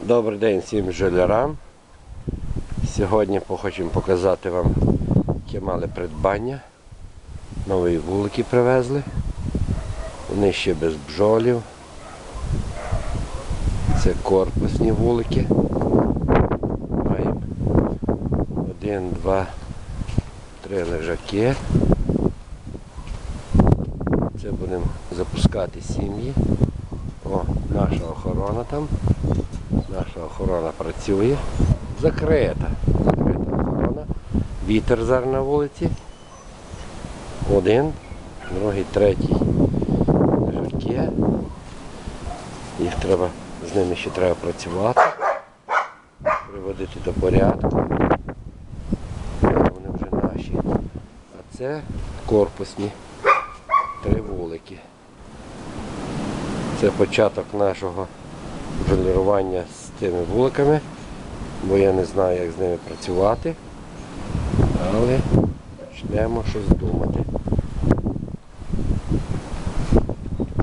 Добрий день всім жулярам. Сьогодні хочемо показати вам, яке мали придбання. Нові вулики привезли. Вони ще без бджолів. Це корпусні вулики. Маємо один, два, три лежаки. Це будемо запускати сім'ї. О, наша охорона там. Наша охорона працює. Закрита. Закрита охорона. Вітер зараз на вулиці. Один, другий, третій. Лежаки. Їх треба, з ними ще треба працювати. Приводити до порядку. Вони вже наші. А це корпусні. Три вулики. Це початок нашого жонглірування з тими вуликами, бо я не знаю, як з ними працювати. Але почнемо щось думати.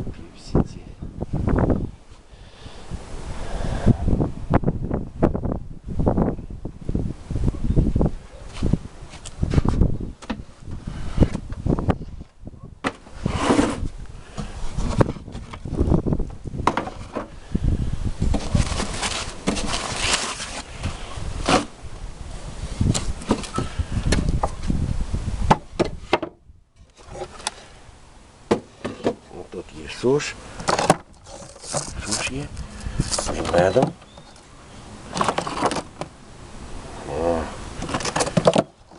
І всі ці. Ну, Тут є суш. Суш є. З медом.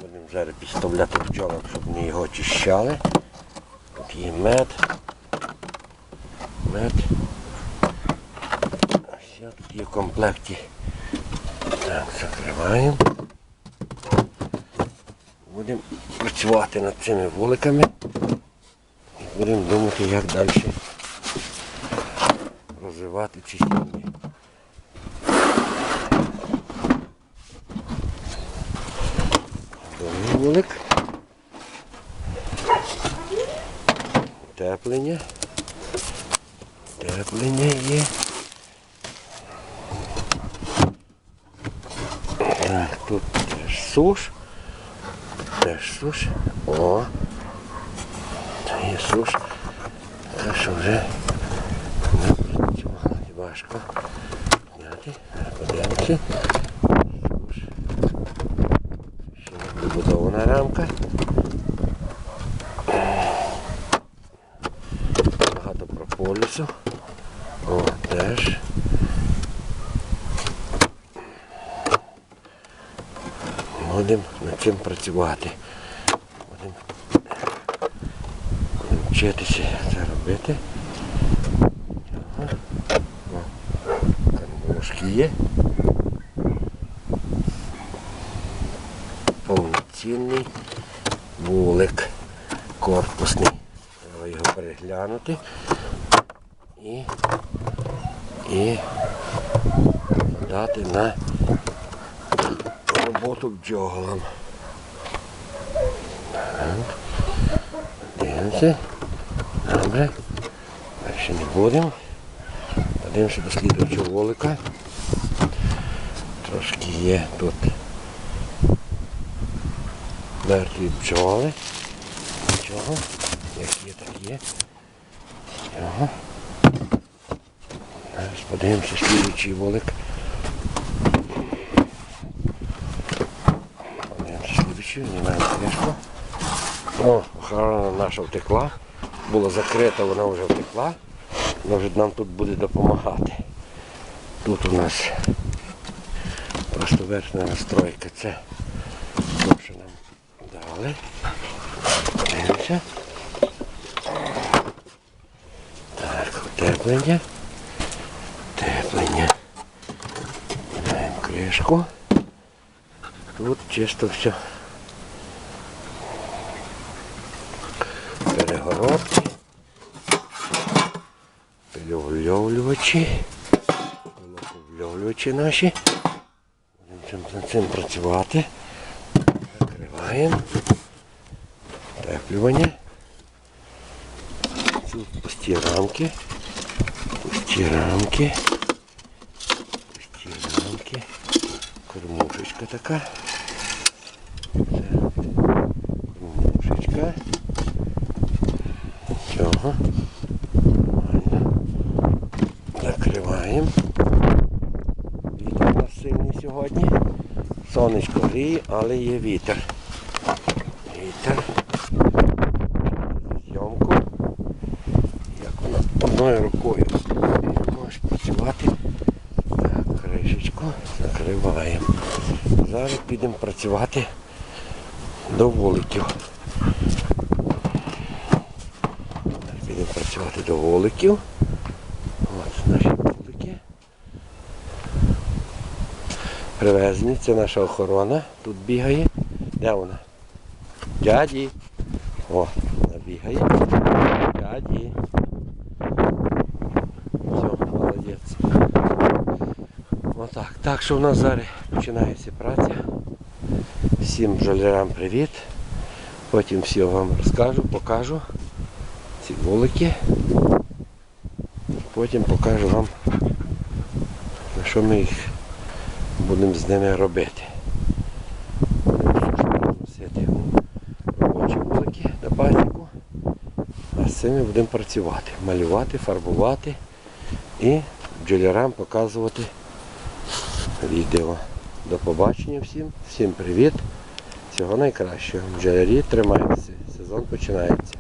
Будемо зараз підставляти бджолам, щоб вони його очищали. Тут є мед. Мед. Ще тут є в комплекті. Так, закриваємо. Будемо працювати над цими вуликами. Будемо думати, як далі розвивати сім'ї. Вулик. Теплення. Теплення є. Так, тут теж суш. Теж суш. О. Суш. Те, що вже працювати важко. Подивимося. Ще не добудована рамка. Багато прополісу. О, теж. Будемо над цим працювати. Будемо вчитися це робити. Ложки є. Повноцінний вулик корпусний. Треба його переглянути і, і дати на роботу бджолам. Так. Дивимося. Добре. Далі не будемо. Подивимося до слідуючого волика. Трошки є тут мертві бджоли. Нічого. Як є, так є. Зараз подивимося слідуючий волик. Подивимося слідуючий, знімаємо кришку. О, охорона наша втекла. Була закрита, вона вже втекла. Вона вже нам тут буде допомагати. Тут у нас просто верхня настройка. Це те, що нам дали. Дивимося. Так, утеплення. Теплення. Маємо кришку. Тут чисто все. Перегородки, пильовльовлювачі, вильовлювачі наші. Будемо цим, цим працювати. Закриваємо. Теплювання. Пусті рамки. Пусті рамки. Пусті вулики. Кормушечка така. Це кормушечка. Цього. Нормально. Закриваємо. Вітер у нас сильний сьогодні. Сонечко гріє, але є вітер. Вітер. Зйомку. Як вона одною рукою можеш працювати. Кришечку закриваємо. Зараз підемо працювати до вуликів. Зараз підемо працювати до вуликів. От наші вулики. Привезені, це наша охорона. Тут бігає. Де вона? Дяді. О, вона бігає. Дяді. Все, молодець. Отак. Так що в нас зараз починається праця. Всім бджолярам привіт. Потім все вам розкажу, покажу ці вулики. Потім покажу вам, на що ми їх будемо з ними робити. Робочі вулики на пасіку. А з цими будемо працювати, малювати, фарбувати і бджолярам показувати відео. До побачення всім, всім привіт. Всього найкращого. Бджолярі тримайтеся. Сезон починається.